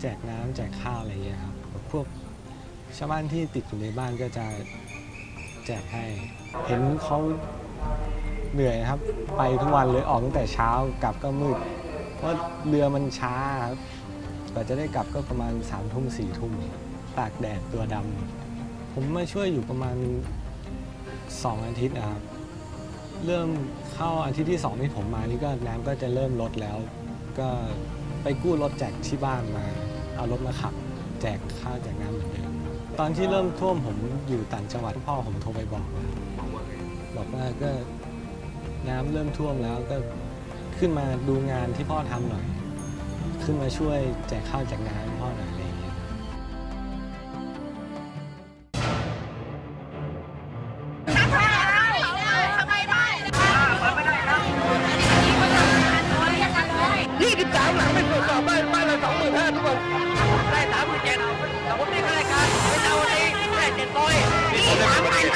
แจกน้ำแจกข้าวอะไรเงี้ยครับพวกชาวบ้านที่ติดอยู่ในบ้านก็จะแจกให้ เห็นเขาเหนื่อยครับ ไปทุกวันเลยออกตั้งแต่เช้ากลับก็มืด เพราะเรือมันช้าครับกว่าจะได้กลับก็ประมาณสามทุ่มสี่ทุ่มตากแดดตัวดำผมมาช่วยอยู่ประมาณสองอาทิตย์นะครับ เริ่มเข้าอาทิตย์ที่สองที่ผมมานี่ก็น้ำก็จะเริ่มลดแล้ว ก็ไปกู้รถจากที่บ้านมา เอารถมาขับ แจกข้าวแจกน้ำเหมือนเดิมตอนที่เริ่มท่วมผมอยู่ต่างจังหวัดพ่อผมโทรไปบอกนะบอกว่าก็น้ำเริ่มท่วมแล้วก็ขึ้นมาดูงานที่พ่อทำหน่อย ขึ้นมาช่วยแจกข้าวแจกน้ำให้พ่อหน่อยอะไร นี่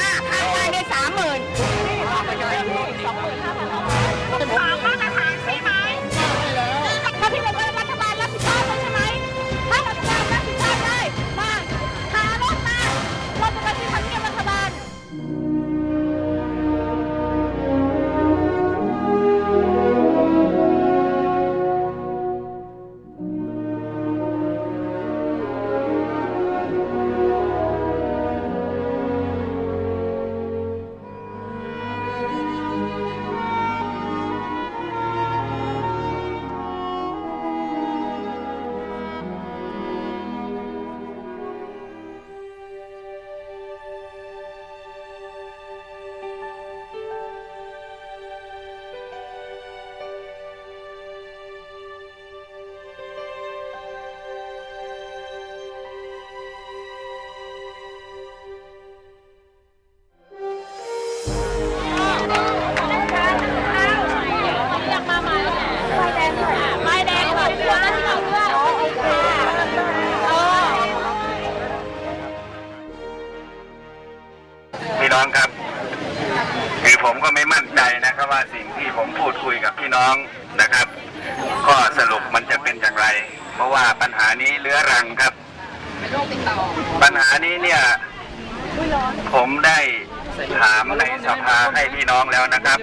พี่น้องแล้วนะครับ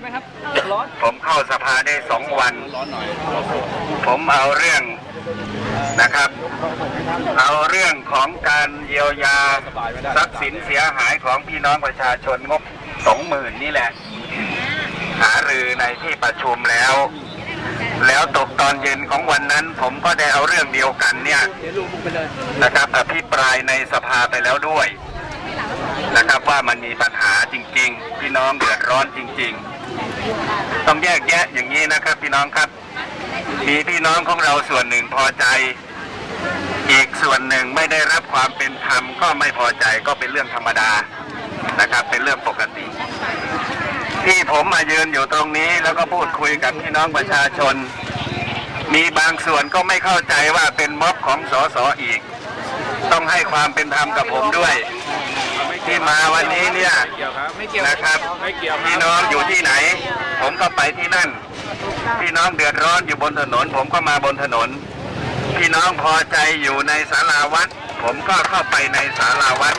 ผมเข้าสภาได้สองวัน ผมเอาเรื่องนะครับ เอาเรื่องของการเยียวยาทรัพย์สินเสียหายของพี่น้องประชาชนงบสองหมื่นนี่แหละ หารือในที่ประชุมแล้ว แล้วตกตอนเย็นของวันนั้น ผมก็ได้เอาเรื่องเดียวกันเนี่ยนะครับอภิปรายในสภาไปแล้วด้วย นะครับว่ามันมีปัญหาจริง ๆ พี่น้องเดือดร้อนจริง ๆ ต้องแยกแยะอย่างนี้นะครับ พี่น้องครับ มีพี่น้องของเราส่วนหนึ่งพอใจ อีกส่วนหนึ่งไม่ได้รับความเป็นธรรมก็ไม่พอใจก็เป็นเรื่องธรรมดานะครับ เป็นเรื่องปกติ ที่ผมมายืนอยู่ตรงนี้แล้วก็พูดคุยกับพี่น้องประชาชน มีบางส่วนก็ไม่เข้าใจว่าเป็นม็อบของสสอีก ต้องให้ความเป็นธรรมกับผมด้วย ที่มาวันนี้เนี่ยนะครับพี่น้องอยู่ที่ไหน ผมก็ไปที่นั่น พี่น้องเดือดร้อนอยู่บนถนน ผมก็มาบนถนน พี่น้องพอใจอยู่ในศาลาวัด ผมก็เข้าไปในศาลาวัด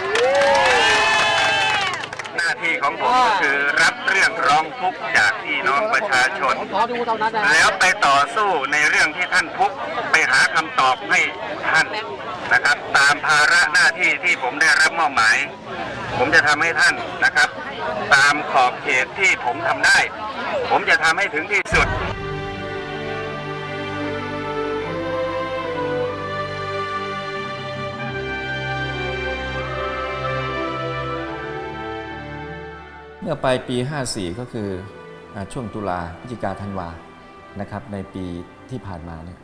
หน้าที่ของผมก็คือรับ เรื่องร้องทุกข์จากพี่น้องประชาชน แล้วไปต่อสู้ในเรื่องที่ท่านทุกข์ไปหาคำตอบให้ท่านนะครับ ตามภาระหน้าที่ที่ผมได้รับมอบหมาย ผมจะทำให้ท่านนะครับ ตามขอบเขตที่ผมทำได้ ผมจะทำให้ถึงที่สุด มื่อปลายปี 54 ก็คืออาช่วงตุลาพฤศจิกาธันวานะครับในปีที่ผ่านมาเนี่ย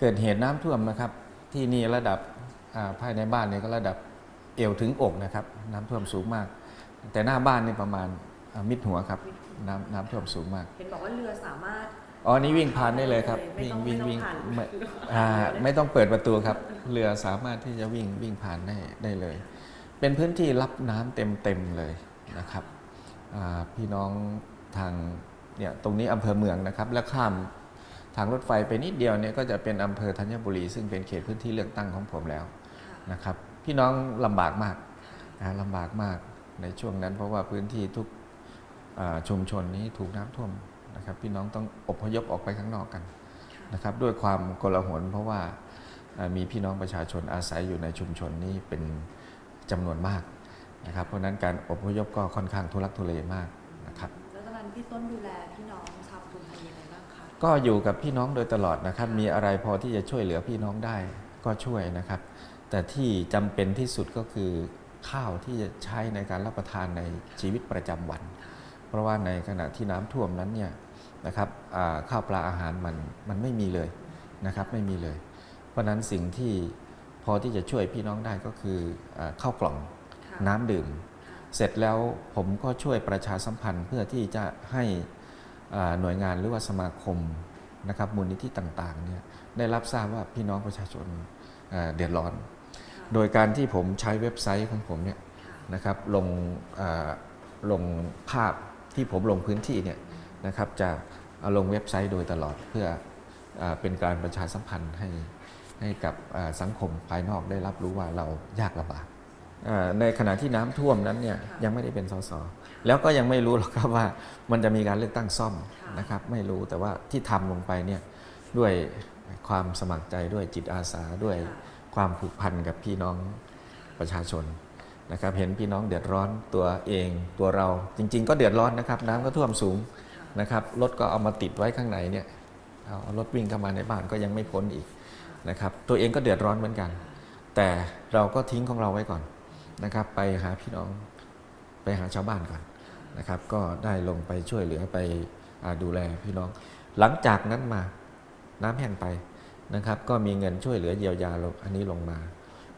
เกิดเหตุน้ำท่วมนะครับ ที่นี่ระดับอ่าภายในบ้านเนี่ยก็ระดับเอวถึงอกนะครับ น้ำท่วมสูงมาก แต่หน้าบ้านเนี่ยประมาณอ่ามิดหัวครับน้ำน้ำท่วมสูงมากเห็นบอกว่าเรือสามารถอ๋อนี่วิ่งผ่านได้เลยครับไม่วิ่งต้องวิ่งไม่วิ่งต้องผ่านไม่อ่าไม่ต้องเปิดประตูครับ เรือสามารถที่จะวิ่งวิ่งผ่านได้ได้เลย เป็นพื้นที่รับน้ำเต็มเต็มๆเลยนะครับอ่า พี่น้องทางเนี่ยตรงนี้อำเภอเมืองนะครับ แล้วข้ามทางรถไฟไปนิดเดียวเนี่ยก็จะเป็นอำเภอธัญบุรี ซึ่งเป็นเขตพื้นที่เลือกตั้งของผมแล้วนะครับ พี่น้องลำบากมากนะลำบากมากในช่วงนั้นเพราะว่าพื้นที่ทุกอ่าชุมชนนี้ถูกน้ำท่วมนะครับ พี่น้องต้องอพยพออกไปข้างนอกกันนะครับด้วยความโกลาหลเพราะว่าอ่ามีพี่น้องประชาชนอาศัยอยู่ในชุมชนนี้เป็นจำนวนมาก นะครับ เพราะฉะนั้นการอพยพก็ค่อนข้างทุลักทุเลมากนะครับ แล้วตอนนั้นพี่ต้นดูแลพี่น้องชาวปทุมธานียังไงบ้างคะ ก็อยู่กับพี่น้องโดยตลอดนะครับ มีอะไรพอที่จะช่วยเหลือพี่น้องได้ก็ช่วยนะครับ แต่ที่จำเป็นที่สุดก็คือข้าวที่จะใช้ในการรับประทานในชีวิตประจำวัน เพราะว่าในขณะที่น้ำท่วมนั้นเนี่ยนะครับอ่าข้าวปลาอาหารมันมันไม่มีเลยนะครับไม่มีเลย เพราะฉะนั้นสิ่งที่พอที่จะช่วยพี่น้องได้ก็คืออาข้าวกล่องค่ะ น้ำดื่ม เสร็จแล้วผมก็ช่วยประชาสัมพันธ์เพื่อที่จะให้หน่วยงานหรือว่าสมาคมนะครับมูลนิธิต่างๆเนี่ยได้รับทราบว่าพี่น้องประชาชนเดือดร้อน โดยการที่ผมใช้เว็บไซต์ของผมเนี่ยนะครับลงลงภาพที่ผมลงพื้นที่เนี่ยนะครับจะลงเว็บไซต์โดยตลอดเพื่ออเป็นการประชาสัมพันธ์ให้ให้กับสังคมภายนอกได้รับรู้ว่าเรายากลำบาก ในขณะที่น้ำท่วมนั้นเนี่ยค่ะยังไม่ได้เป็นสสแล้วก็ยังไม่รู้หรอกครับว่ามันจะมีการเลือกตั้งซ่อมค่ะนะครับ ไม่รู้แต่ว่าที่ทำลงไปเนี่ยด้วยความสมัครใจด้วยจิตอาสาด้วยความผูกพันกับพี่น้องประชาชนนะครับเห็นพี่น้องเดือดร้อนตัวเองตัวเราจริง ๆ ก็เดือดร้อนนะครับ น้ำก็ท่วมสูงนะครับรถก็เอามาติดไว้ข้างในเนี่ยเอารถวิ่งเข้ามาในบ้านก็ยังไม่พ้นอีกนะครับตัวเองก็เดือดร้อนเหมือนกัน แต่เราก็ทิ้งของเราไว้ก่อน นะครับ ไปหาพี่น้องไปหาชาวบ้านก่อนนะครับ ก็ได้ลงไปช่วยเหลือไปอดูแลพี่น้อง หลังจากนั้นมาน้ำแห้งไปนะครับ ก็มีเงินช่วยเหลือเยียวยาลงอันนี้ลงมา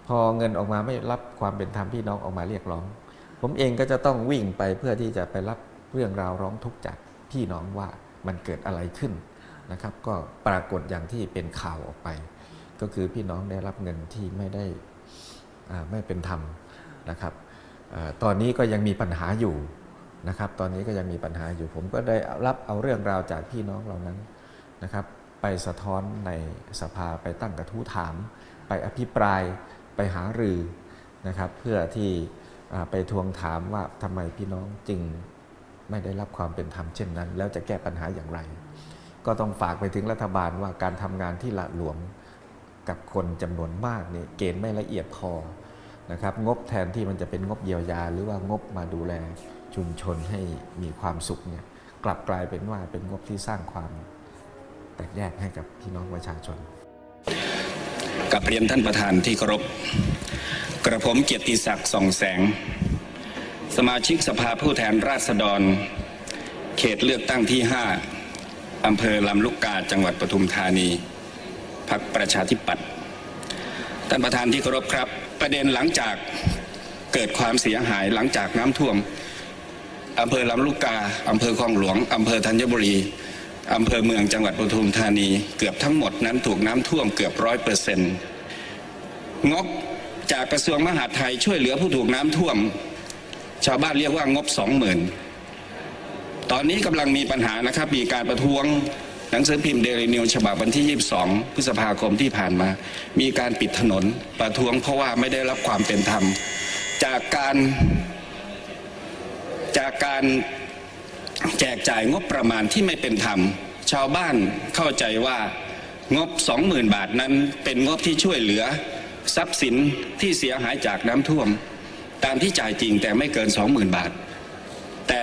พอเงินออกมาไม่รับความเป็นธรรมพี่น้องออกมาเรียกร้อง ผมเองก็จะต้องวิ่งไปเพื่อที่จะไปรับเรื่องราวร้องทุกข์จากพี่น้องว่ามันเกิดอะไรขึ้นนะครับ ก็ปรากฏอย่างที่เป็นข่าวออกไป ก็คือพี่น้องได้รับเงินที่ไม่ได้ไม่เป็นธรรม นะครับตอนนี้ก็ยังมีปัญหาอยู่นะครับ ตอนนี้ก็ยังมีปัญหาอยู่ ผมก็ได้รับเอาเรื่องราวจากพี่น้องเหล่านั้นนะครับ ไปสะท้อนในสภาไปตั้งกระทู้ถาม ไปอภิปรายไปหารือนะครับ เพื่อที่ไปทวงถามว่าทำไมพี่น้องจึงไม่ได้รับความเป็นธรรมเช่นนั้น แล้วจะแก้ปัญหาอย่างไร ก็ต้องฝากไปถึงรัฐบาลว่าการทำงานที่ละหลวมกับคนจำนวนมากนี่เกณฑ์ไม่ละเอียดพอ นะครับงบแทนที่มันจะเป็นงบเยียวยา หรือว่างบมาดูแลชุมชนให้มีความสุขเนี่ยกลับกลายเป็นว่าเป็นงบที่สร้างความแตกแยกให้กับพี่น้องประชาชนกับเรียนท่านประธานที่เคารพกระผมเกียรติศักดิ์ส่องแสง สมาชิกสภาผู้แทนราษฎร เขตเลือกตั้งที่ 5อำเภอลำลูกกาจังหวัดปทุมธานีพักประชาธิปัตย์ท่านประธานที่เคารพครับ ประเด็นหลังจากเกิดความเสียหายหลังจากน้ำท่วมอำเภอลำลูกกาอำเภอคลองหลวงอำเภอธัญบุรีอำเภอเมืองจังหวัดปทุมธานี เกือบทั้งหมดนั้นถูกน้ำท่วมเกือบร้อยเปอร์เซ็นต์งบจากกระทรวงมหาดไทยช่วยเหลือผู้ถูกน้ำท่วม ชาวบ้านเรียกว่างบสองหมื่นตอนนี้กำลังมีปัญหานะครับ มีการประท้วง หนังสือพิมพ์เดลินิวฉบับวันที่ 22 พฤษภาคมที่ผ่านมา มีการปิดถนนประท้วงเพราะว่าไม่ได้รับความเป็นธรรม จากการจากการแจกจ่ายงบประมาณที่ไม่เป็นธรรม ชาวบ้านเข้าใจว่างบ 20,000 บาทนั้นเป็นงบที่ช่วยเหลือทรัพย์สินที่เสียหายจากน้ำท่วม ตามที่จ่ายจริงแต่ไม่เกิน 20,000 บาท แต่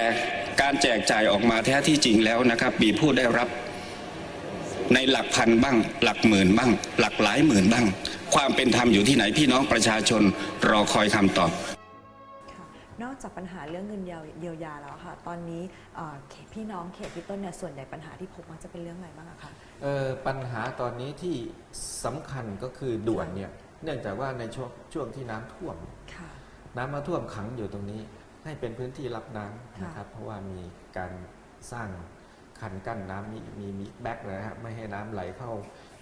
การแจกจ่ายออกมาแท้ที่จริงแล้วนะครับมีผู้ได้รับ ในหลักพันบ้าง หลักหมื่นบ้าง หลักหลายหมื่นบ้าง ความเป็นธรรมอยู่ที่ไหนพี่น้องประชาชนรอคอยคำตอบค่ะนอกจากปัญหาเรื่องเงินเยียวเยียวยาแล้วค่ะ ตอนนี้เอ่อเขตพี่น้องเขตพี่ต้นเนี่ยส่วนใหญ่ปัญหาที่พบมักจะเป็นเรื่องอะไรบ้างอะคะเอ่อปัญหาตอนนี้ที่สำคัญก็คือด่วนเนี่ยเนื่องจากว่าในช่วงช่วงที่น้ำท่วมค่ะน้ำมาท่วมขังอยู่ตรงนี้ ให้เป็นพื้นที่รับน้ำค่ะนะครับ เพราะว่ามีการสร้าง คันกั้นน้ำมีมีมีแบ็กนะครับไม่ให้น้ำไหลเข้า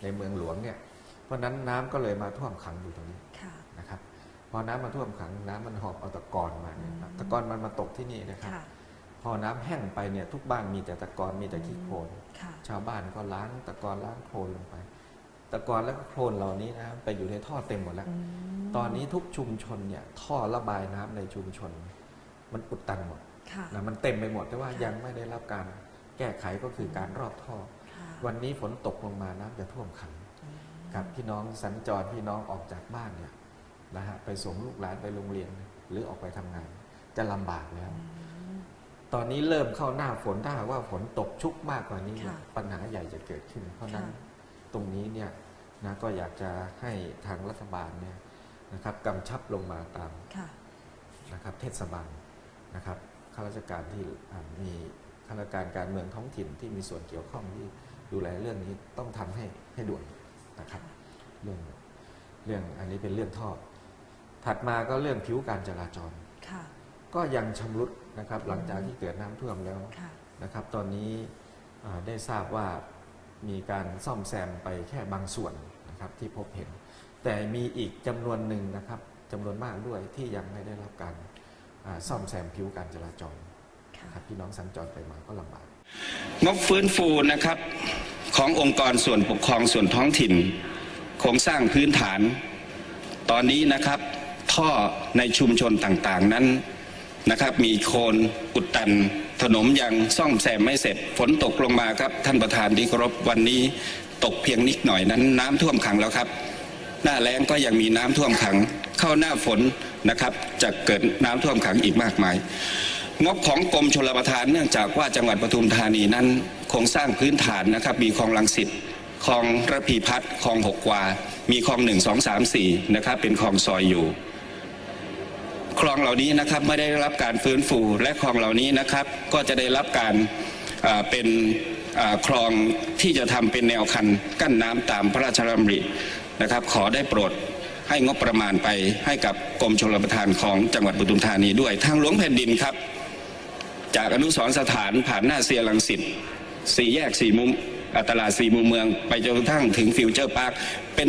ในเมืองหลวงเนี่ยเพราะฉะนั้นน้ำก็เลยมาท่วมขังอยู่ตรงนี้ค่ะนะครับพอน้ำมาท่วมขังน้ำมันหอบเอาตะกอนมาเนี่ยอืมตะกอนมันมาตกที่นี่นะครับค่ะพอน้ำแห้งไปเนี่ยทุกบ้านมีแต่ตะกอนมีแต่ขี้โคลนค่ะชาวบ้านก็ล้างตะกอนล้างโคลนลงไป ตะกอนและโคลนเหล่านี้นะไปอยู่ในท่อเต็มหมดแล้วอืมตอนนี้ทุกชุมชนเนี่ยท่อระบายน้ำในชุมชน มันอุดตันหมดค่ะนะมันเต็มไปหมดแต่ว่าค่ะยังไม่ได้รับการ แก้ไขก็คือการรอบท่อค่ะวันนี้ฝนตกลงมาน้ำจะท่วมขังครับพี่น้องสัญจรพี่น้องออกจากบ้านเนี่ยนะฮะไปส่งลูกหลานไปโรงเรียนหรือออกไปทำงาน จะลำบากแล้ว ตอนนี้เริ่มเข้าหน้าฝนถ้าหากว่าฝนตกชุกมากกว่านี้เนี่ยค่ะปัญหาใหญ่จะเกิดขึ้น เพราะฉะนั้นค่ะตรงนี้เนี่ยนะก็อยากจะให้ทางรัฐบาลเนี่ยนะครับกำชับลงมาตามค่ะนะครับเทศบาลนะครับข้าราชการที่อ่ามี ข้าราชการการเมืองท้องถิ่นที่มีส่วนเกี่ยวข้องที่ดูแลเรื่องนี้ต้องทำให้ให้ด่วนนะครับ เรื่องเรื่องอันนี้เป็นเรื่องท่อ ถัดมาก็เรื่องผิวการจราจรค่ะก็ยังชำรุดนะครับหลังจากที่เกิดน้ำท่วมแล้วค่ะนะครับ ตอนนี้อ่าได้ทราบว่ามีการซ่อมแซมไปแค่บางส่วนนะครับที่พบเห็น แต่มีอีกจำนวนหนึ่งนะครับจำนวนมากด้วยที่ยังไม่ได้รับการอ่าซ่อมแซมผิวการจราจรค่ะครับ พี่น้องสัญจรไปมาก็ลำบากงบฟื้นฟูนะครับขององค์กรส่วนปกครองส่วนท้องถิ่นโครงสร้างพื้นฐาน ตอนนี้นะครับท่อในชุมชนต่างๆนั้นนะครับ มีโคลนอุดตัน ถนนยังซ่อมแซมไม่เสร็จ ฝนตกลงมาครับ ท่านประธานที่เคารพวันนี้ตกเพียงนิดหน่อยนั้น น้ำท่วมขังแล้วครับ หน้าแล้งก็ยังมีน้ำท่วมขัง เข้าหน้าฝนนะครับจะเกิดน้ำท่วมขังอีกมากมาย งบของกรมชลประทานเนื่องจากว่าจังหวัดปทุมธานีนั้นโครงสร้างพื้นฐานนะครับ มีคลองลังสิตคลองระพีพัฒน์คลองหกวา มีคลองหนึ่งสองสามสี่นะครับ เป็นคลองซอยอยู่ คลองเหล่านี้นะครับไม่ได้รับการฟื้นฟูและคลองเหล่านี้นะครับ ก็จะได้รับการเป็นคลองที่จะทำเป็นแนวคันกั้นน้ำตามพระราชดำรินะครับ ขอได้โปรดให้งบประมาณไปให้กับกรมชลประทานของจังหวัดปทุมธานีด้วยทางหลวงแผ่นดินครับ จากอนุสรสถานผ่านหน้าเซียรังสิตสี่แยกสี่มุมอ่าตลาดสี่มุมเมือง ไปจนกระทั่งถึงฟิวเจอร์พาร์คเป็น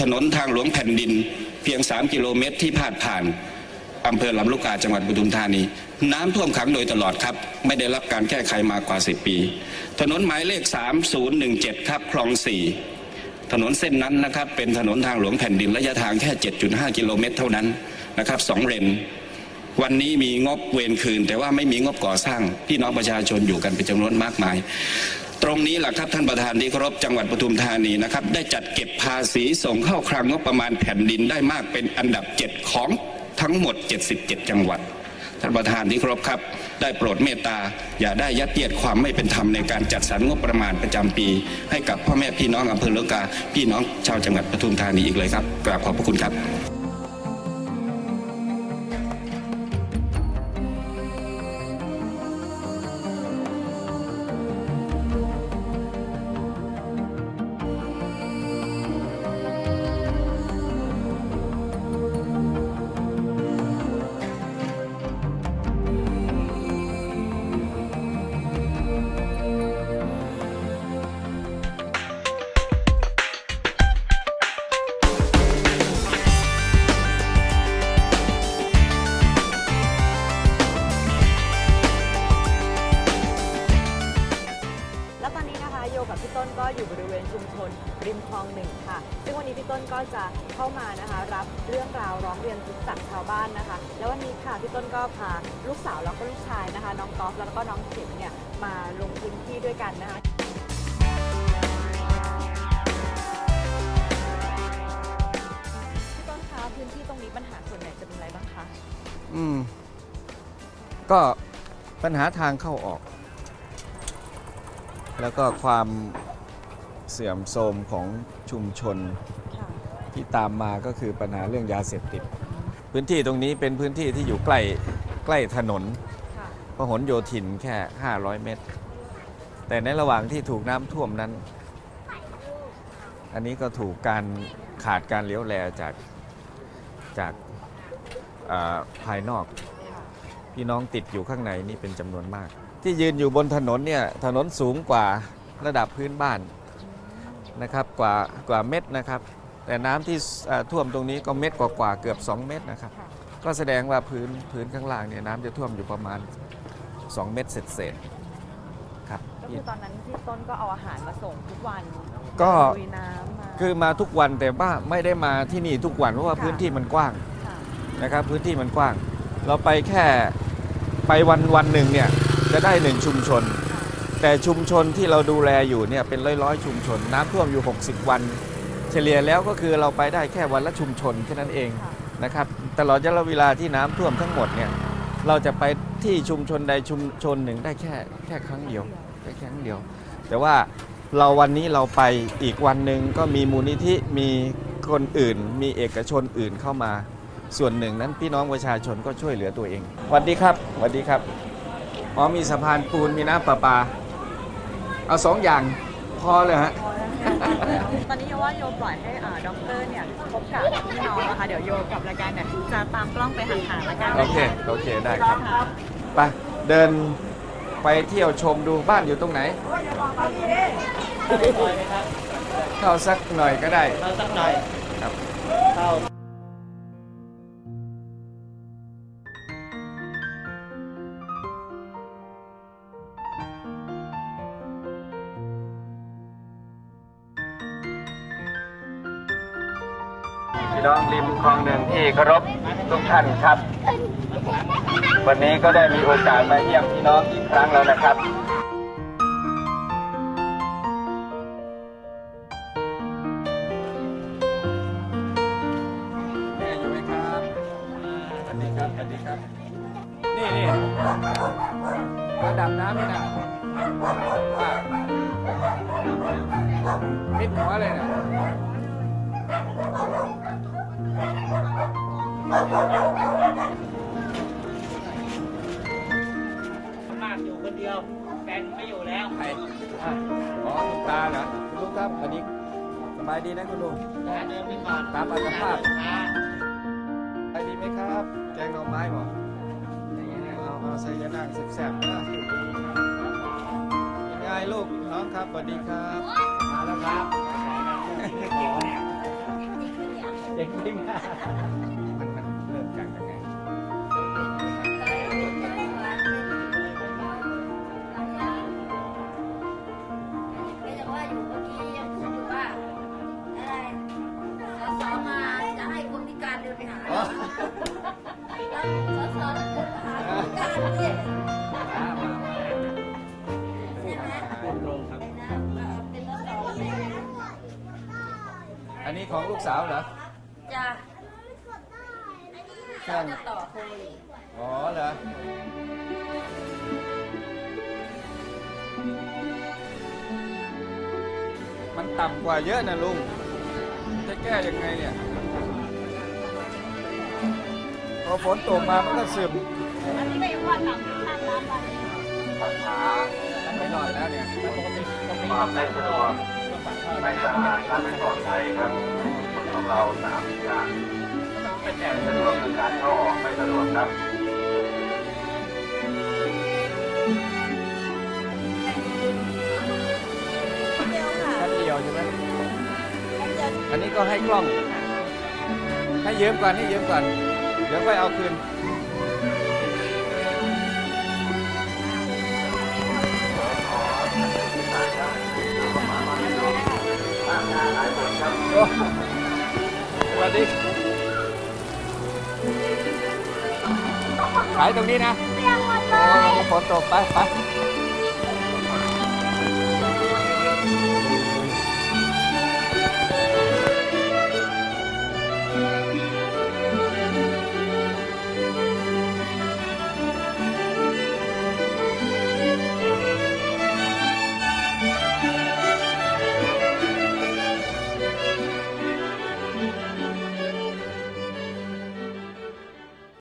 ถนนทางหลวงแผ่นดิน เพียง 3 กิโลเมตรที่พาดผ่านอำเภอลำลูกกาจังหวัดปทุมธานี น้ำท่วมขังโดยตลอดครับ ไม่ได้รับการแก้ไขมากว่า 10 ปี ถนนหมายเลข 3017 ครับคลอง 4 ถนนเส้นนั้นนะครับ เป็นถนนทางหลวงแผ่นดินระยะทางแค่ 7.5 กิโลเมตรเท่านั้นนะครับสองเลน วันนี้มีงบเวรคืน แต่ว่าไม่มีงบก่อสร้างพี่น้องประชาชนอยู่กันเป็นจำนวนมากมาย ตรงนี้แหละครับท่านประธานที่เคารพจังหวัดปทุมธานีนะครับ ได้จัดเก็บภาษีส่งเข้าคลังงบประมาณแผ่นดินได้มากเป็นอันดับ 7 ของทั้งหมด 77 จังหวัดท่านประธานที่เคารพครับ ได้โปรดเมตตา อย่าได้ยัดเยียดความไม่เป็นธรรมในการจัดสรรงบประมาณประจำปี ให้กับพ่อแม่พี่น้องอำเภอเลกาพี่น้องชาวจังหวัดปทุมธานีอีกเลยครับกราบขอบพระคุณครับ มานะคะ รับเรื่องราวร้องเรียนทุกข์จากชาวบ้านนะคะ แล้ววันนี้ค่ะพี่ต้นก็พาลูกสาวแล้วก็ลูกชายนะคะ น้องกอล์ฟแล้วก็น้องเข็มเนี่ยมาลงพื้นที่ด้วยกันนะคะพี่ต้นคะพื้นที่ตรงนี้ปัญหาส่วนใหญ่จะเป็นอะไรบ้างคะอืม ก็ปัญหาทางเข้าออก แล้วก็ความเสื่อมโทรมของชุมชน ที่ตามมาก็คือปัญหาเรื่องยาเสพติด พื้นที่ตรงนี้เป็นพื้นที่ที่อยู่ใกล้ใกล้ถนนค่ะพหลโยธินแค่ 500 เมตร แต่ในระหว่างที่ถูกน้ำท่วมนั้น อันนี้ก็ถูกการขาดการเลี้ยวแลจากจากอ่าภายนอก พี่น้องติดอยู่ข้างในนี่เป็นจำนวนมาก ที่ยืนอยู่บนถนนเนี่ยถนนสูงกว่าระดับพื้นบ้านนะครับกว่ากว่าเม็ดนะครับ แต่น้ำที่อ่าท่วมตรงนี้ก็เม็ดกว่าๆเกือบ 2 เม็ดนะครับค่ะก็แสดงว่าพื้นพื้นข้างล่างเนี่ยน้ำจะท่วมอยู่ประมาณ 2 เม็ดเศษๆครับก็คือตอนนั้นพี่ต้นก็เอาอาหารมาส่งทุกวันก็ลุยน้ำมาคือมาทุกวันแต่ว่าไม่ได้มาที่นี่ทุกวันเพราะว่าค่ะพื้นที่มันกว้างค่ะนะครับพื้นที่มันกว้าง เราไปแค่ไปวันวันหนึ่งเนี่ยจะได้หนึ่งชุมชน แต่ชุมชนที่เราดูแลอยู่เนี่ยเป็นร้อยร้อยๆชุมชน น้ำท่วมอยู่ 60 วัน เฉลี่ยแล้วก็คือเราไปได้แค่วันละชุมชนแค่นั้นเองค่ะนะครับตลอดระยะเวลาที่น้ำท่วมทั้งหมดเนี่ยเราจะไปที่ชุมชนใดชุมชนหนึ่งได้แค่แค่ครั้งเดียวแค่ครั้งเดียว แต่ว่าเราวันนี้เราไปอีกวันหนึ่งก็มีมูลนิธิมีคนอื่น มีเอกชนอื่นเข้ามา ส่วนหนึ่งนั้นพี่น้องประชาชนก็ช่วยเหลือตัวเองสวัสดีครับสวัสดีครับอ๋อมีสะพานปูนมีน้ำประปา เอาสองอย่าง พอเลยฮะ ตอนนี้โยว่าโยปล่อยให้อ่าด็อกเตอร์เนี่ยพบกับพี่น้องนะคะเดี๋ยวโยกับรายการเนี่ยจะตามกล้องไปห่างๆรายการโอเค โอเค ได้ครับไปเดินไปเที่ยวชมดูบ้านอยู่ตรงไหน เข้าสักหน่อยก็ได้เราสักหน่อยครับ เข้า พี่น้องริมคลองหนึ่งที่เคารพทุกท่านครับ วันนี้ก็ได้มีโอกาสมาเยี่ยมพี่น้องอีกครั้งแล้วนะครับ เดียวแฟนไม่อยู่แล้วใครอะอ๋อลุงตาเหรอคุณลุงครับสวัสดีสบายดีนะคุณลุง นะเดินไปก่อนตามอัตภาพอ่าสบายดีไหมครับ แกงหน่อไม้บ่เอาเอาใส่ยานางแซ่บๆนะยังไงลูกน้องครับสวัสดีครับ มาแล้วครับเกี่ยวเนี่ยเด็กจริงอะ ของลูกสาวเหรอจะเครื่องจะต่อโคยอ๋อเหรอ มันต่ำกว่าเยอะนะลุง จะแก้ยังไงเนี่ย พอฝนตกมามันก็ซึมอันนี้ก็ยังว่าต่ำข้ามร้านวันไม่รอดแล้วเนี่ยความไม่สะดวก ไม่สะอาดและไม่ปลอดภัยครับของเราสามอย่างไม่สะดวกคือการเข้าออกไม่สะดวกครับเดียวค่ะชั้นเดียวใช่ไหมอันนี้ก็ให้กล้อง ให้ยืมก่อนให้ยืมก่อน เดี๋ยวค่อยเอาคืน สวัสดีขายตรงนี้นะเรียกหมดเลโอ้ยฝนตกไปไป